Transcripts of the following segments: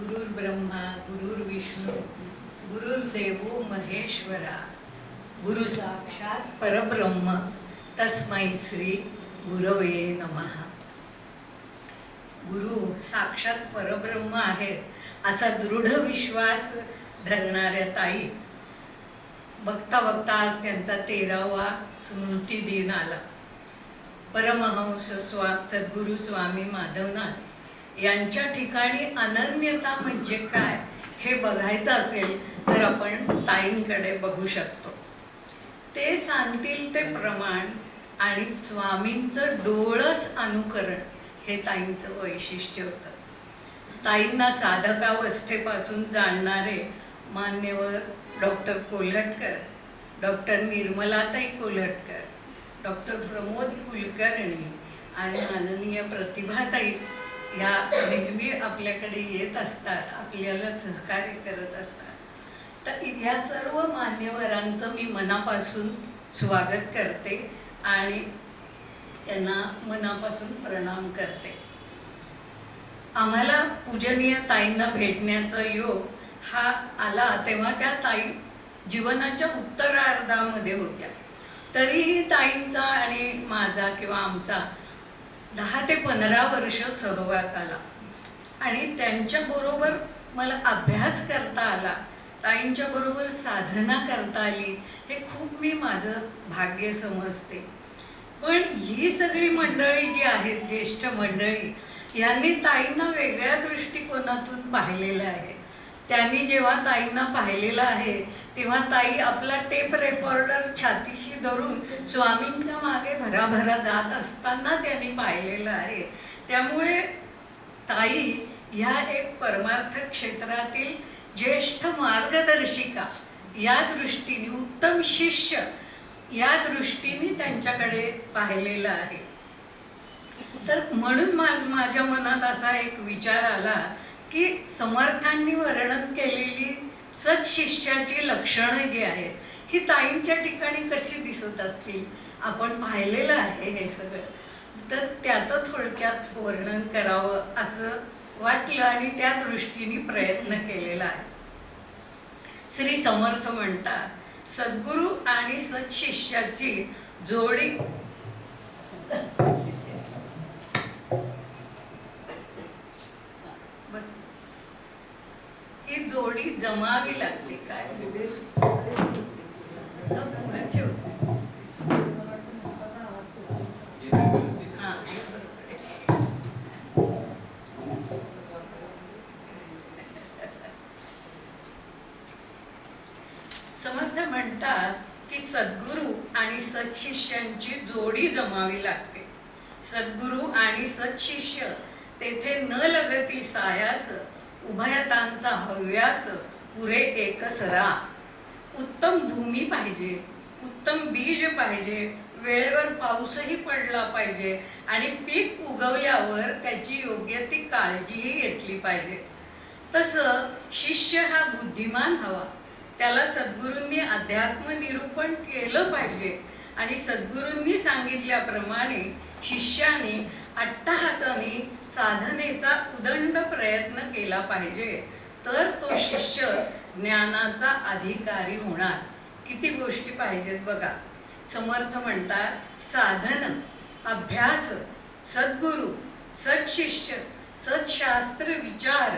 गुरुर् ब्रह्मा गुरुर्विष्णू गुरुर्देवो महेश्वरा गुरु साक्षात परब्रह्म तस्मै श्री गुरवे नमः. गुरु साक्षात परब्रह्म आहेत असा दृढ विश्वास धरणाऱ्या ताई. बघता बघता आज त्यांचा तेरावा स्मृती दिन आला. परमहंस स्वा सद्गुरु स्वामी माधवनाथ यांच्या ठिकाणी अनन्यता म्हणजे काय हे बघायचं असेल तर आपण ताईंकडे बघू शकतो. ते सांगतील ते प्रमाण आणि स्वामींचं डोळस अनुकरण हे ताईंचं वैशिष्ट्य होतं. ताईंना साधकावस्थेपासून जाणणारे मान्यवर doctor Kolhatkar doctor Nirmalatai Kolhatkar doctor Pramod Kulkarni आणि माननीय प्रतिभाताई ह्या नेहमी आपल्याकडे येत असतात आपल्याला सहकार्य करत असतात. तर या सर्व मान्यवरांचं मी मनापासून स्वागत करते आणि त्यांना मनापासून प्रणाम करते. आम्हाला पूजनीय ताईंना भेटण्याचा योग हा आला तेव्हा त्या ताई जीवनाच्या उत्तरार्धामध्ये होत्या. तरीही ताईंचा आणि माझा किंवा आमचा दहा ते पंधरा वर्ष सहवास आला. आणि त्यांच्याबरोबर मला अभ्यास करता आला. ताईंच्या बरोबर साधना करता आली. हे खूप मी माझं भाग्य समजते. पण ही सगळी मंडळी जी आहेत ज्येष्ठ मंडळी यांनी ताईंना वेगळ्या दृष्टिकोनातून पाहिलेलं आहे. त्यांनी जेव्हा ताईंना पाहिलेलं आहे तेव्हा ताई आपला टेप रेकॉर्डर छातीशी धरून स्वामींच्या मागे भराभरा जात असताना त्यांनी पाहिलेलं आहे. त्यामुळे ताई ह्या एक परमार्थ क्षेत्रातील ज्येष्ठ मार्गदर्शिका या दृष्टीने उत्तम शिष्य या दृष्टीने त्यांच्याकडे पाहिलेलं आहे. तर म्हणून मा माझ्या मनात असा एक विचार आला की समर्थांनी वर्णन केलेली सत्शिष्याची लक्षणं जी आहेत ही ताईंच्या ठिकाणी कशी दिसत असतील आपण पाहिलेलं आहे हे सगळं. तर त्याचं थोडक्यात वर्णन करावं असं वाटलं आणि त्या दृष्टीने प्रयत्न केलेला आहे. श्री समर्थ म्हणतात सद्गुरू आणि सत्शिष्याची जोडी बस. ही जोडी जमावी लागते काय? समर्थ म्हणतात की सद्गुरू आणि सत्शिष्यांची जोडी जमावी लागते. सद्गुरू आणि सत्शिष्य तेथे न लगती सायास उभयतांचा हव्यास पुरे एकसरा उत्तम भूमी पाहिजे उत्तम बीज पाहिजे वेळेवर पाऊसही पडला पाहिजे आणि पीक उगवल्यावर त्याची योग्य ती काळजीही घेतली पाहिजे. तसं शिष्य हा बुद्धिमान हवा. त्याला सद्गुरूंनी अध्यात्म निरूपण केलं पाहिजे आणि सद्गुरूंनी सांगितल्याप्रमाणे शिष्याने अट्टहासाने साधनेचा उदंड प्रयत्न केला पाहिजे. तर तो शिष्य ज्ञानाचा अधिकारी होणार. किती गोष्टी पाहिजेत बघा. समर्थ म्हणतात साधन अभ्यास सद्गुरू सत्शिष्य सत्शास्त्र विचार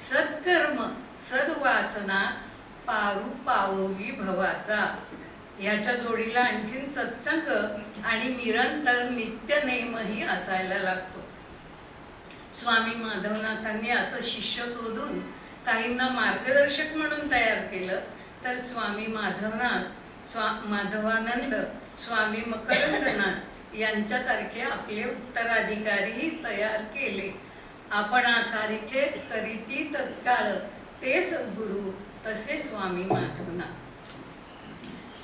सत्कर्म सद्वासना पारू पाववी भवाचा. याच्या जोडीला आणखीन सत्संग आणि निरंतर नित्य नेमही असायला लागतो. स्वामी माधवनाथांनी असं शिष्य शोधून काहींना मार्गदर्शक म्हणून तयार केलं तर स्वामी माधवनाथ स्वा माधवानंद स्वामी मकरंदनाथ यांच्यासारखे आपले उत्तराधिकारीही तयार केले. आपण आपणासारखे करीती तत्काळ ते गुरु तसे स्वामी माधवनाथ.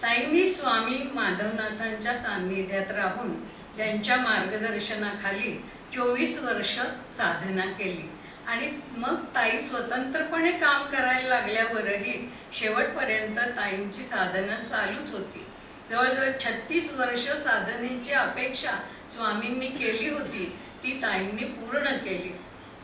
ताईंनी स्वामी माधवनाथांच्या सान्निध्यात राहून त्यांच्या मार्गदर्शनाखाली चोवीस वर्ष साधना केली. आणि मग ताई स्वतंत्रपणे काम करायला लागल्यावरही शेवटपर्यंत ताईंची साधना चालूच होती. जवळजवळ छत्तीस वर्ष साधनेची अपेक्षा स्वामींनी केली होती ती ताईंनी पूर्ण केली.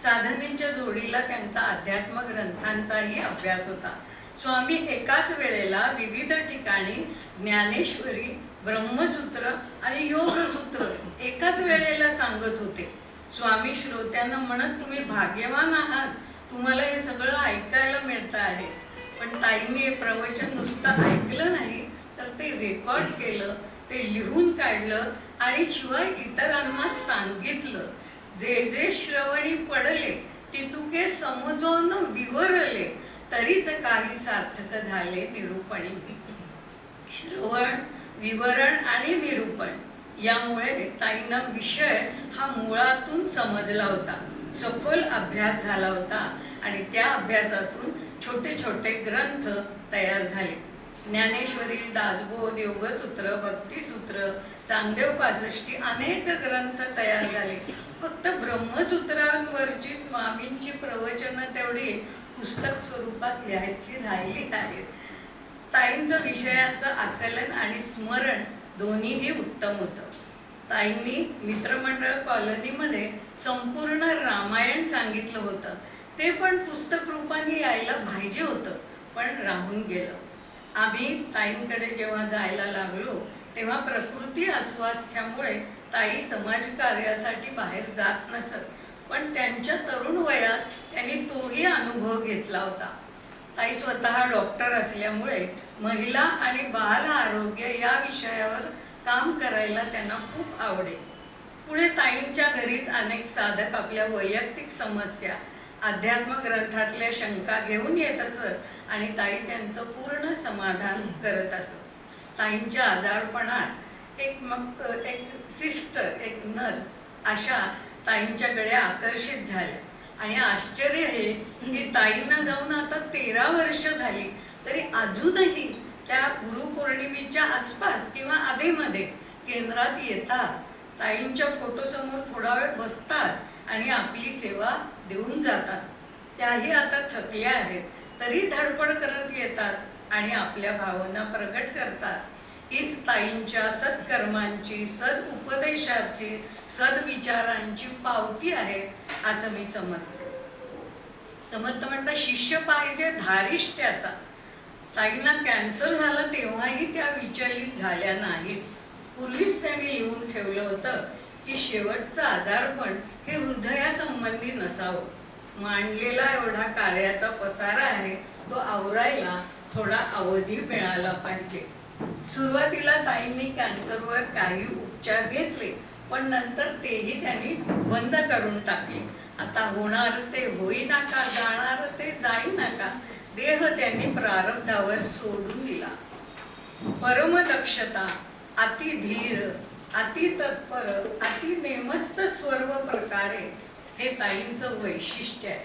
साधनेच्या जोडीला त्यांचा अध्यात्म ग्रंथांचाही अभ्यास होता. स्वामी एकाच वेळेला विविध ठिकाणी ज्ञानेश्वरी ब्रह्मसूत्र आणि योगसूत्र एकाच वेळेला सांगत होते. स्वामी श्रोत्यांना म्हणत तुम्ही भाग्यवान आहात. तुम्हाला हे सगळं ऐकायला मिळतं आहे. पण ताईंनी हे प्रवचन नुसतं ऐकलं नाही तर ते रेकॉर्ड केलं ते लिहून काढलं आणि शिवाय इतरांना सांगितलं जे जे श्रवणी पडले ती तुके समजून विवरले तरी तर काही सार्थक झाले निरूपणी. श्रवण विवरण आणि निरूपण. यामुळे ताईंना विषय हा मुळातून समजला होता. सखोल अभ्यास झाला होता आणि त्या अभ्यासातून छोटे छोटे ग्रंथ तयार झाले. ज्ञानेश्वरी दासबोध योगसूत्र भक्तिसूत्र चांगदेव पासष्टी अनेक ग्रंथ तयार झाले. फक्त ब्रह्मसूत्रांवरची स्वामींची प्रवचनं तेवढी पुस्तक स्वरूपात लिहायची राहिली आहेत. ताईंचं विषयाचं आकलन आणि स्मरण दोन्हीही उत्तम होतं. ताईंनी मित्रमंडळ कॉलनीमध्ये संपूर्ण रामायण सांगितलं होतं. ते पण पुस्तक रूपाने यायला पाहिजे होतं पण राहून गेलं. आम्ही ताईंकडे जेव्हा जायला लागलो तेव्हा प्रकृती अस्वास्थ्यामुळे ताई समाजकार्यासाठी बाहेर जात नसत पण त्यांच्या तरुण वयात त्यांनी तोही अनुभव घेतला होता. ताई स्वतः डॉक्टर असल्यामुळे महिला आणि बाल आरोग्य या विषयावर काम करायला त्यांना खूप आवडे. पुढे ताईंच्या घरीच अनेक साधक आपल्या वैयक्तिक समस्या अध्यात्म ग्रंथातल्या शंका घेऊन येत असत आणि ताई त्यांचं पूर्ण समाधान करत असत. ताईंच्या आजारपणात एक मग एक सिस्टर एक नर्स अशा ताईंच्याकडे आकर्षित झाल्या. आणि आश्चर्य हे की ताईंना जाऊन आता तेरा वर्ष झाली तरी अजूनही त्या गुरुपौर्णिमेच्या आसपास किंवा आधीमध्ये केंद्रात येतात. ताईंच्या फोटोसमोर थोडा वेळ बसतात आणि आपली सेवा देऊन जातात. त्याही आता थकल्या आहेत तरी धडपड करत येतात आणि आपल्या भावना प्रकट करतात. हीच ताईंच्या सत्कर्मांची सद उपदेशाची सद्विचारांची पावती आहे असं मी समजते. समजतं म्हणता शिष्य पाहिजे धारिष्ट्याचा. ताईंना कॅन्सर झालं तेव्हाही त्या विचलित झाल्या नाहीत. पूर्वीच त्यांनी लिहून ठेवलं होतं की शेवटचं आजारपण हे हृदयासंबंधी नसावं. मांडलेला एवढा कार्याचा पसारा आहे तो आवरायला थोडा अवधी मिळाला पाहिजे. सुरुवातीला ताईंनी कॅन्सरवर काही उपचार घेतले पण नंतर तेही त्यांनी बंद करून टाकले. आता होणार ते होई नका जाणार ते जाई नका देह त्यांनी प्रारब्धावर सोडून दिला. परमदक्षता अति धीर अति तत्पर अति नेमस्त सर्व प्रकारे हे ताईंचं वैशिष्ट्य आहे.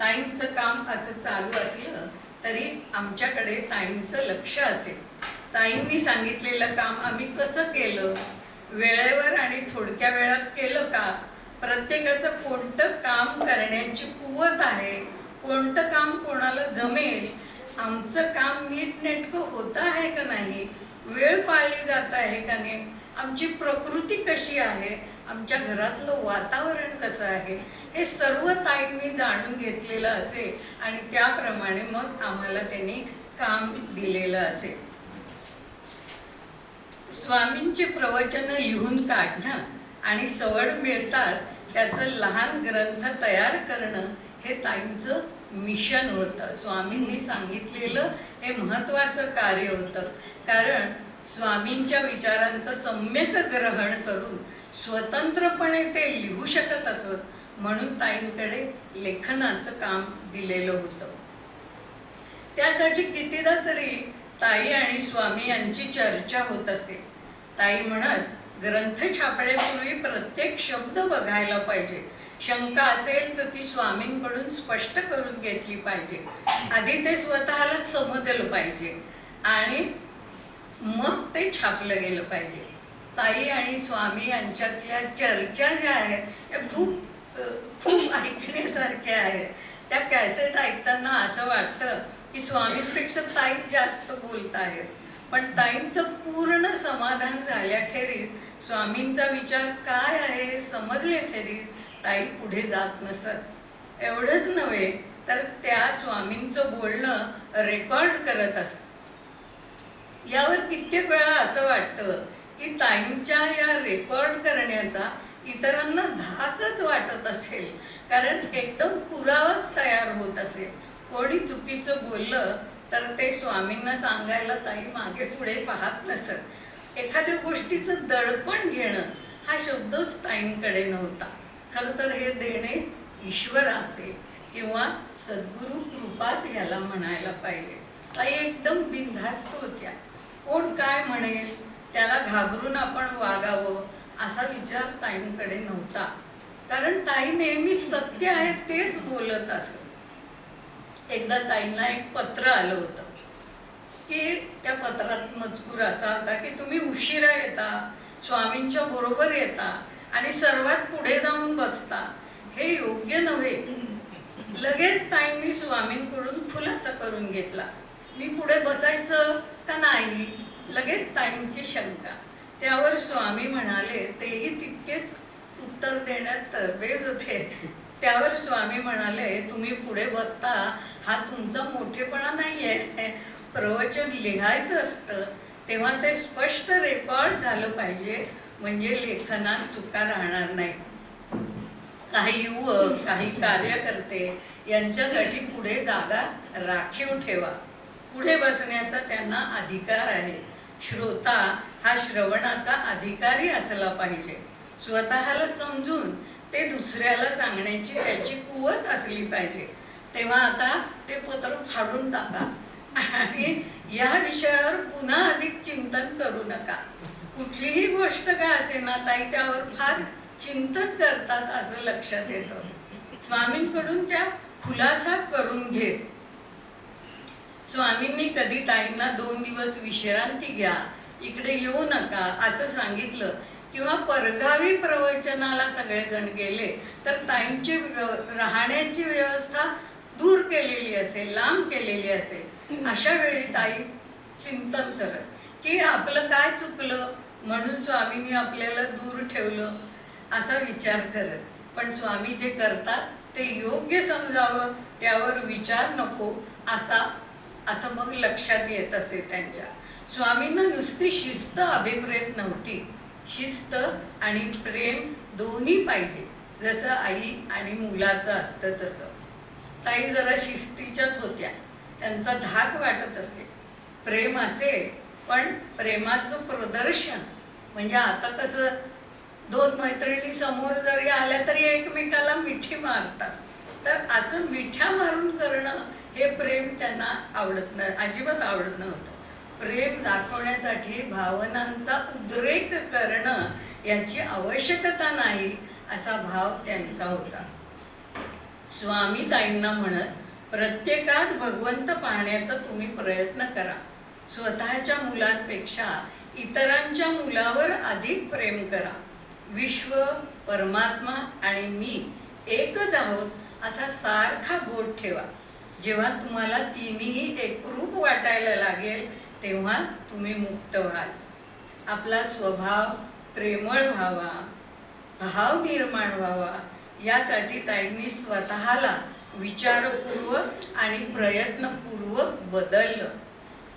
ताईंचं काम असं चालू असलं तरी आमच्याकडे ताईंचं लक्ष असेल. ताईंनी सांगितलेलं काम आम्ही कसं केलं? वेळेवर आणि थोडक्या वेळात केलं का? प्रत्येकाचं कोणतं काम करण्याची कुवत आहे? कोणतं काम कोणाला जमेल आमचं काम नीटनेटकं होतं आहे का नाही वेळ पाळली जात आहे का नाही आमची प्रकृती कशी आहे आमच्या घरातलं वातावरण कसं आहे हे सर्व ताईंनी जाणून घेतलेलं असेल आणि त्याप्रमाणे मग आम्हाला त्यांनी काम दिलेलं असेल स्वामींचे प्रवचन लिहून काढणं आणि सवड मिळतात त्याचं लहान ग्रंथ तयार करणं हे ताईंचं मिशन होतं. स्वामींनी सांगितलेलं हे महत्वाचं कार्य होतं. कारण स्वामींच्या विचारांचं सम्यक ग्रहण करून स्वतंत्रपणे ते लिहू शकत असत म्हणून ताईंकडे लेखनाचं काम दिलेलं होतं. त्यासाठी कितीदा तरी ताई आणि स्वामी यांची चर्चा होत असे. ताई म्हणत ग्रंथ छापण्यापूर्वी प्रत्येक शब्द बघायला पाहिजे. शंका असेल तर ती स्वामींकडून स्पष्ट करून घेतली पाहिजे. आधी ते स्वतःला समजलं पाहिजे आणि मग ते छापलं गेलं पाहिजे. ताई आणि स्वामी यांच्यातल्या चर्चा ज्या आहेत त्या खूप खूप ऐकण्यासारख्या आहेत. त्या कॅसेट ऐकताना असं वाटतं की स्वामींपेक्षा ताई जास्त बोलत आहेत. पण ताईंचं पूर्ण समाधान झाल्याखेरीज स्वामींचा विचार काय आहे हे समजल्याखेरीज ताई पुढे जात नसत. एवढंच नव्हे तर त्या स्वामींचं बोलणं रेकॉर्ड करत असत. यावर कित्येक वेळा असं वाटतं की ताईंच्या या रेकॉर्ड करण्याचा इतरांना धाकच वाटत असेल. कारण एकदम पुरावाच तयार होत असेल. कोणी चुकीचं बोललं तर ते स्वामींना सांगायला ताई मागे पुढे पाहत नसत. एखाद्या गोष्टीचं दडपण घेणं हा शब्दच ताईंकडे नव्हता. खरं तर हे देणे ईश्वराचे किंवा सद्गुरु कृपाच ह्याला म्हणायला पाहिजे. ताई एकदम बिनधास्त होत्या. कोण काय म्हणेल? त्याला घाबरून आपण वागावं असा विचार ताईंकडे नव्हता. कारण ताई नेहमी सत्य आहे तेच बोलत असत. एकदा ताईंना एक पत्र आलं होतं की त्या पत्रात मजकूर असा होता की तुम्ही उशिरा येता स्वामींच्या बरोबर येता आणि सर्वात पुढे जाऊन बसता. हे योग्य नव्हे. लगेच ताईंनी स्वामींकडून खुलासा करून घेतला. मी पुढे बसायचं का नाही? लगेच ताईंची शंका. त्यावर स्वामी म्हणाले तेही तितकेच उत्तर देण्यात तरबेज होते. त्यावर स्वामी म्हणाले तुम्ही पुढे बसता हा तुमचा मोठेपणा नाहीये. प्रवचन लिहायचं असतं. तेव्हा ते स्पष्ट रेकॉर्ड झालं पाहिजे. म्हणजे लेखनात चुका राहणार नाही. काही युवक काही कार्यकर्ते यांच्यासाठी पुढे जागा राखीव ठेवा. पुढे बसण्याचा त्यांना अधिकार आहे. श्रोता हा श्रवणाचा अधिकारी असला पाहिजे. स्वतःला समजून ते दुसऱ्याला सांगण्याची त्याची कुवत असली पाहिजे. तेव्हा आता ते पत्र फाडून टाका. आणि या विषयावर पुन्हा अधिक चिंतन करू नका. कुठलीही गोष्ट काय असे ना ताई त्यावर फार चिंतन करतात असं लक्षात येतं. स्वामींकडून त्या खुलासा करून घेत. स्वामींनी कधी ताईंना दोन दिवस विश्रांती घ्या इकडे येऊ नका असं सांगितलं किंवा परगावी प्रवचनाला सगळेजण गेले तर ताईंची व्यव- राहण्याची व्यवस्था दूर केलेली असेल लांब केलेली असेल अशा वेळी ताई चिंतन करत की आपलं काय चुकलं? म्हणून स्वामींनी आपल्याला दूर ठेवलं असा विचार करत. पण स्वामी जे करतात ते योग्य समजावं त्यावर विचार नको असा असं मग लक्षात येत असे त्यांच्या. स्वामींना नुसती शिस्त अभिप्रेत नव्हती. शिस्त आणि प्रेम दोन्ही पाहिजे. जसं आई आणि मुलाचं असतं तसं. ताई जरा शिस्तीच्याच होत्या. त्यांचा धाक वाटत असे. प्रेम असेल पण प्रेमाचं प्रदर्शन म्हणजे आता कसं दोन मैत्रिणी समोर जरी आल्या तरी एकमेकाला मिठी मारतात. तर असं मिठ्या मारून करणं हे प्रेम त्यांना आवडत न अजिबात आवडत नव्हतं. प्रेम दाखवण्यासाठी भावनांचा उद्रेक करणं याची आवश्यकता नाही असा भाव त्यांचा होता. स्वामी ताईंना म्हणत प्रत्येकात भगवंत पाहण्याचा तुम्ही प्रयत्न करा. स्वतःच्या मुलांपेक्षा इतरांच्या मुलावर अधिक प्रेम करा. विश्व परमात्मा आणि मी एकच आहोत असा सारखा बोध ठेवा. जेव्हा तुम्हाला तिन्ही एकरूप वाटायला लागेल तेव्हा तुम्ही मुक्त व्हाल. आपला स्वभाव प्रेमळ व्हावा भाव निर्माण व्हावा यासाठी ताईंनी स्वतःला विचारपूर्वक आणि प्रयत्नपूर्वक बदललं.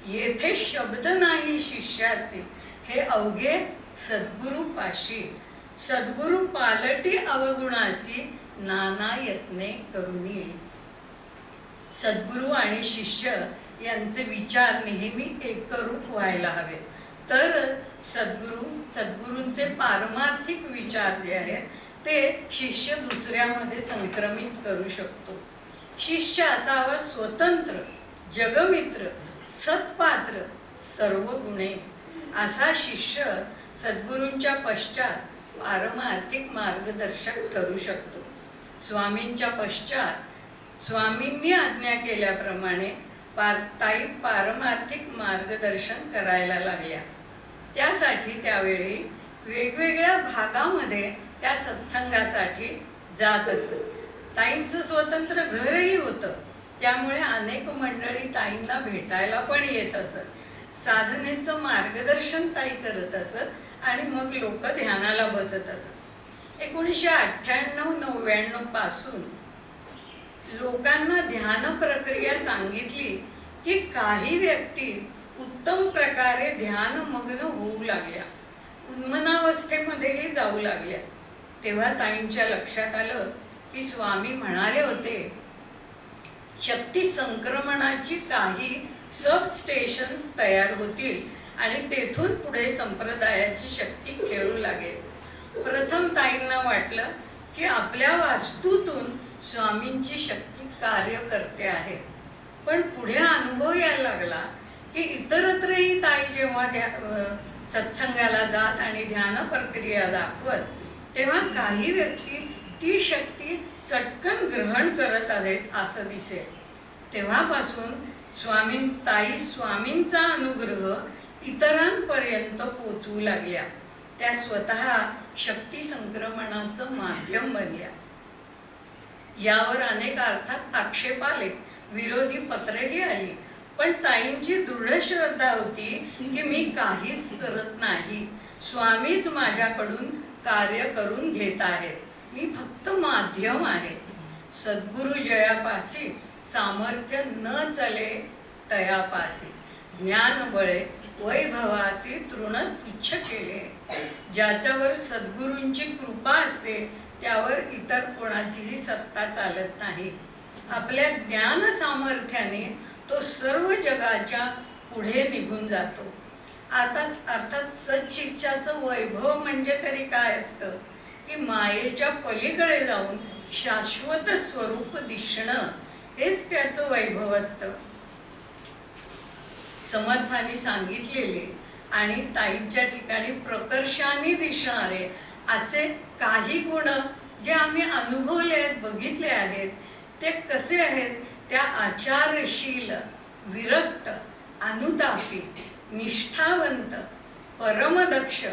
येथे शब्द नाही शिष्याचे. हे अवघे सद्गुरु पाशी. सद्गुरु पालटी अवगुणाची नाना यत्ने करुणी सद्गुरू आणि शिष्य यांचे विचार नेहमी एकरूप व्हायला हवेत. तर सद्गुरू सद्गुरूंचे पारमार्थिक विचार जे आहेत ते शिष्य दुसऱ्यामध्ये संक्रमित करू शकतो. शिष्य असावा स्वतंत्र जगमित्र सत्पात्र सर्व गुणे असा शिष्य सद्गुरूंच्या पश्चात पारमार्थिक मार्गदर्शक ठरू शकतो. स्वामींच्या पश्चात स्वामींनी आज्ञा केल्याप्रमाणे पार ताई पारमार्थिक मार्गदर्शन करायला लागल्या. त्यासाठी त्यावेळी वेगवेगळ्या भागामध्ये त्या सत्संगासाठी जात असत. ताईंचं स्वतंत्र घरही होतं. त्यामुळे अनेक मंडळी ताईंना भेटायला पण येत असत. साधनेचं मार्गदर्शन ताई करत असत आणि मग लोक ध्यानाला बसत असत. एकोणीसशे अठ्ठ्याण्णव नव्याण्णवपासून लोकांना ध्यान प्रक्रिया सांगितली की काही व्यक्ती उत्तम प्रकारे ध्यानमग्न होऊ लागल्या. उन्मनावस्थेमध्येही जाऊ लागल्या. तेव्हा ताईंच्या लक्षात आलं की स्वामी म्हणाले होते शक्ती संक्रमणाची काही सब स्टेशन तयार होतील आणि तेथून पुढे संप्रदायाची शक्ती खेळू लागेल. प्रथम ताईंना वाटलं की आपल्या वास्तूतून स्वामींची शक्ती कार्य करते आहे. पण पुढे अनुभव यायला लागला की इतरत्रही ताई जेव्हा ध्या- सत्संगाला जात आणि ध्यान प्रक्रिया दाखवत तेव्हा काही व्यक्ती ती शक्ती चटकन ग्रहण करत आहेत असं दिसेल. तेव्हापासून स्वामीं ताई स्वामींचा अनुग्रह इतरांपर्यंत पोचवू लागल्या. त्या स्वतः शक्ती संक्रमणाचं माध्यम बनल्या. यावर अनेक अर्थात आक्षेप आले विरोधी पत्रेही आली पण ताईंची दृढ श्रद्धा होती की मी काहीच करत नाही. स्वामीच माझ्याकडून कार्य करून घेत आहेत. मी फक्त माध्यम आहे. सद्गुरु जयापासी सामर्थ्य न चले तयापासी. ज्ञान बळे वैभवासी तृण तुच्छ केले. ज्याच्यावर सद्गुरूंची कृपा असते त्यावर इतर कोणाचीही सत्ता चालत नाही. आपल्या ज्ञान सामर्थ्याने तो सर्व जगाच्या पुढे निघून जातो. आता अर्थात सच्चिच्छाचं वैभव म्हणजे तरी काय असतं? की मायेच्या पलीकडे जाऊन शाश्वत स्वरूप दिसणं हेच त्याचं वैभव असतं. समर्थाने सांगितलेले आणि ताईच्या ठिकाणी प्रकर्षाने दिसणारे असे काही गुण जे आम्ही अनुभवले आहेत बघितले आहेत ते कसे आहेत? त्या आचारशील विरक्त अनुतापी निष्ठावंत परमदक्ष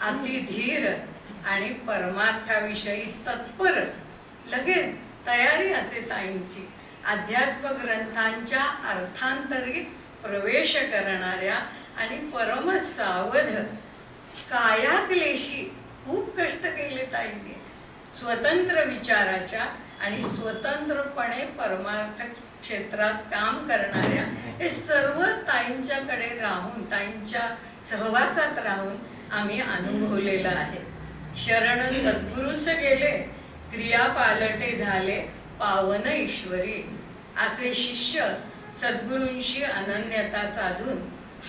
अतिधीर आणि परमार्थाविषयी तत्पर लगेच तयारी असे ताईंची अध्यात्म ग्रंथांच्या अर्थांतरी प्रवेश करणाऱ्या आणि परम सावध कायाक्लेशी खूप कष्ट केले ताईंनी. स्वतंत्र विचाराच्या आणि स्वतंत्रपणे परमार्थ क्षेत्रात काम करणाऱ्या हे सर्व ताईंच्याकडे राहून ताईंच्या सहवासात राहून आम्ही अनुभवलेलं आहे. शरण सद्गुरूच गेले क्रिया पालटे झाले पावन ईश्वरी. असे शिष्य सद्गुरूंशी अनन्यता साधून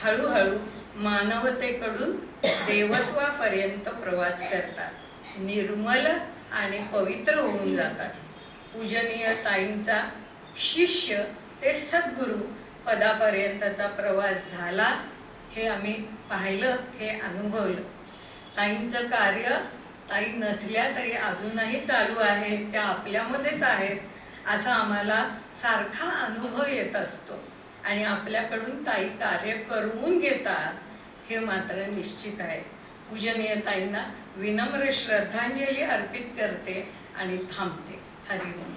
हळूहळू मानवतेकडून देवत्वापर्यंत प्रवास करतात. निर्मल आणि पवित्र होऊन जातात. पूजनीय ताईंचा शिष्य ते सद्गुरू पदापर्यंतचा प्रवास झाला हे आम्ही पाहिलं हे अनुभवलं. ताईंचं कार्य ताई नसल्या तरी अजूनही चालू आहे त्या आपल्यामध्येच आहेत असा आम्हाला सारखा अनुभव येत असतो. आणि आपल्याकडून ताई कार्य करवून घेतात हे मात्र निश्चित आहे. पूजनीय ताईंना विनम्र श्रद्धांजली अर्पित करते आणि थांबते. हरिओम.